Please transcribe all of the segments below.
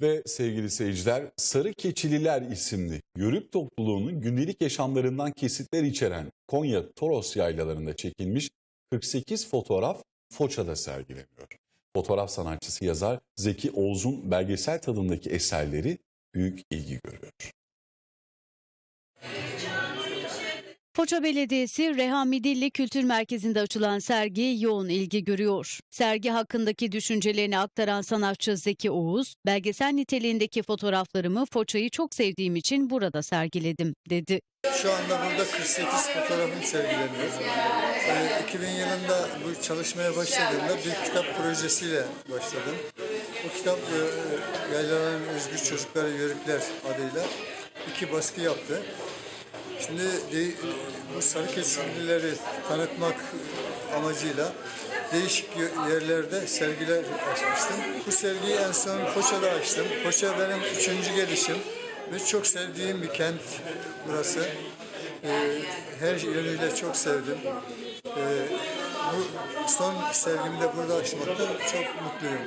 Ve sevgili seyirciler, Sarı Keçililer isimli yörük topluluğunun gündelik yaşamlarından kesitler içeren Konya Toros yaylalarında çekilmiş 48 fotoğraf Foça'da sergileniyor. Fotoğraf sanatçısı yazar Zeki Oğuz'un belgesel tadındaki eserleri büyük ilgi görüyor. Foça Belediyesi Reha Midilli Kültür Merkezi'nde açılan sergi yoğun ilgi görüyor. Sergi hakkındaki düşüncelerini aktaran sanatçı Zeki Oğuz, belgesel niteliğindeki fotoğraflarımı Foça'yı çok sevdiğim için burada sergiledim dedi. Şu anda burada 48 fotoğrafım sergileniyor. Ee, 2000 yılında bu çalışmaya başladığımda bir kitap projesiyle başladım. Bu kitap e, Yaylaların Özgür Çocukları Yörükler adıyla iki baskı yaptı. Şimdi de, bu sarı kesimlileri tanıtmak amacıyla değişik yerlerde sergiler açmıştım. Bu sergiyi en son Foça'da açtım. Foça benim üçüncü gelişim ve çok sevdiğim bir kent burası. Ee, her yönüyle çok sevdim. Ee, bu son sergimi de burada açmaktan çok mutluyum.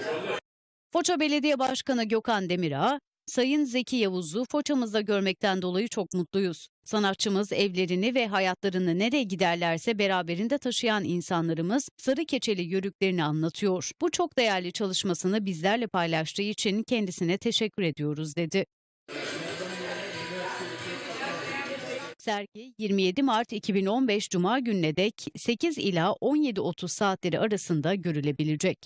Foça Belediye Başkanı Gökhan Demirağ, Sayın Zeki Yavuz'u Foça'mızda görmekten dolayı çok mutluyuz. Sanatçımız evlerini ve hayatlarını nereye giderlerse beraberinde taşıyan insanlarımız sarı keçeli yörüklerini anlatıyor. Bu çok değerli çalışmasını bizlerle paylaştığı için kendisine teşekkür ediyoruz dedi. Sergi 27 Mart 2015 Cuma gününe dek 8 ila 17.30 saatleri arasında görülebilecek.